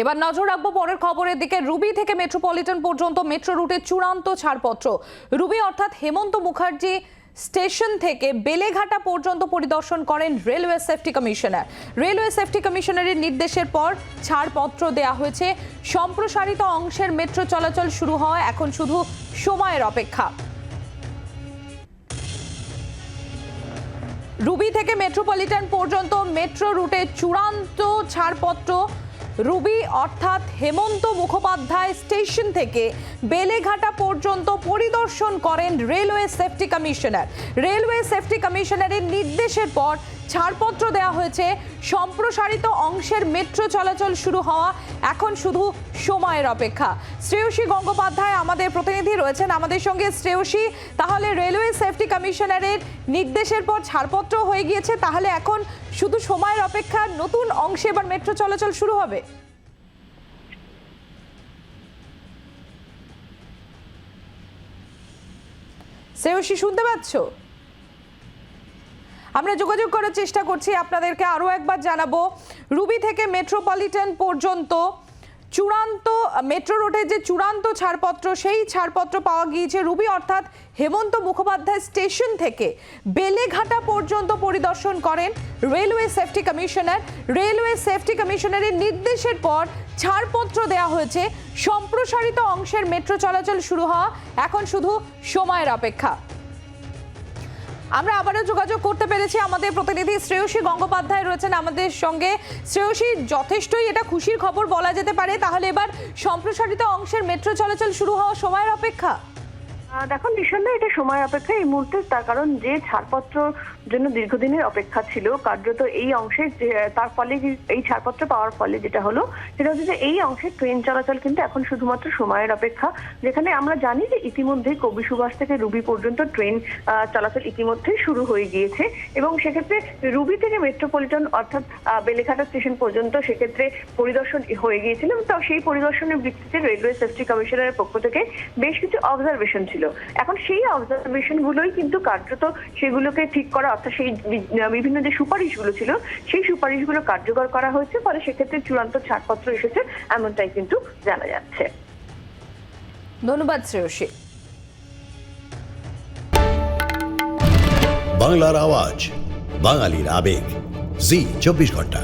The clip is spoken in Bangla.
এবার নজর রাখব পরের খবরের দিকে। রুবি থেকে মেট্রোপলিটন পর্যন্ত মেট্রো রুটে চূড়ান্ত ছাড়পত্র। রুবি, অর্থাৎ হেমন্ত মুখার্জি স্টেশন থেকে বেলেঘাটা পর্যন্ত পরিদর্শন করেন railway safety commissioner. Railway safety কমিশনারের নির্দেশের পর ছাড়পত্র দেয়া হয়েছে। সম্প্রসারিত অংশের মেট্রো চলাচল শুরু হয় এখন শুধু সময়ের অপেক্ষা। রুবি থেকে মেট্রোপলিটন পর্যন্ত মেট্রো রুটে চূড়ান্ত ছাড়পত্র রুবি, অর্থাৎ হেমন্ত মুখোপাধ্যায় স্টেশন থেকে বেলেঘাটা পর্যন্ত পরিদর্শন করেন railway safety commissioner. Railway safety কমিশনারের নির্দেশের পর ছাড়পত্র দেওয়া হয়েছে। সম্প্রসারিত অংশের মেট্রো চলাচল শুরু হওয়া এখন শুধু সময়ের অপেক্ষা। শ্রেয়সী গঙ্গোপাধ্যায় আমাদের প্রতিনিধি রয়েছেন। আমাদের সঙ্গে শ্রেয়সী, তাহলে রেলওয়ে সেফটি কমিশনারের নির্দেশের পর ছাড়পত্র হয়ে গিয়েছে। তাহলে এখন শুধু সময়ের অপেক্ষা, নতুন অংশে এবার মেট্রো চলাচল শুরু হবে? শ্রেয়সী, শুনতে পাচ্ছ? আমরা যোগাযোগ করার চেষ্টা করছি, আপনাদেরকে আরও একবার জানাব। রুবি থেকে মেট্রোপলিটন পর্যন্ত চূড়ান্ত মেট্রো রোডের যে চূড়ান্ত ছাড়পত্র, সেই ছাড়পত্র পাওয়া গিয়েছে রুবি, অর্থাৎ হেমন্ত মুখোপাধ্যায় স্টেশন থেকে বেলেঘাটা পর্যন্ত পরিদর্শন করেন railway safety commissioner. Railway safety কমিশনারের নির্দেশের পর ছাড়পত্র দেওয়া হয়েছে। সম্প্রসারিত অংশের মেট্রো চলাচল শুরু হওয়া, এখন শুধু সময়ের অপেক্ষা। আমরা আবারও যোগাযোগ করতে পেরেছি আমাদের প্রতিনিধি শ্রেয়সী গঙ্গোপাধ্যায় রয়েছেন আমাদের সঙ্গে। শ্রেয়সী, যথেষ্টই এটা খুশির খবর বলা যেতে পারে। তাহলে এবার সম্প্রসারিত অংশের মেট্রো চলাচল শুরু হওয়ার সময়ের অপেক্ষা। দেখো নিঃসন্দেহে এটা সময় অপেক্ষা। এই মুহূর্তে তার কারণ যে ছাড়পত্র জন্য দীর্ঘদিনের অপেক্ষা ছিল, কার্যত এই অংশে তার ফলে এই ছাড়পত্র পাওয়ার ফলে যেটা হলো, সেটা হচ্ছে যে এই অংশে ট্রেন চলাচল কিন্তু এখন শুধুমাত্র সময়ের অপেক্ষা। যেখানে আমরা জানি যে ইতিমধ্যে কবি সুভাষ থেকে রুবি পর্যন্ত ট্রেন চলাচল ইতিমধ্যেই শুরু হয়ে গিয়েছে এবং সেক্ষেত্রে রুবি থেকে মেট্রোপলিটন অর্থাৎ বেলেঘাটা স্টেশন পর্যন্ত সেক্ষেত্রে পরিদর্শন হয়ে গিয়েছিল। তো সেই পরিদর্শনের ভিত্তিতে রেলওয়ে সেফটি কমিশনারের পক্ষ থেকে বেশ কিছু অবজারভেশন ছিল। এখন সেই অবজারভেশন গুলোই কিন্তু কার্যত সেগুলোকে ঠিক করা অর্থাৎ সেই বিভিন্ন যে সুপারিশগুলো ছিল সেই সুপারিশগুলো কার্যকর করা হয়েছে ফলে সেক্ষেত্রে চূড়ান্ত ছাড়পত্র এসেছে এমনটাই কিন্তু জানা যাচ্ছে। ধন্যবাদ শ্রেয়সী। বাংলার আওয়াজ বাঙালির আবেগ জি চব্বিশ ঘণ্টা।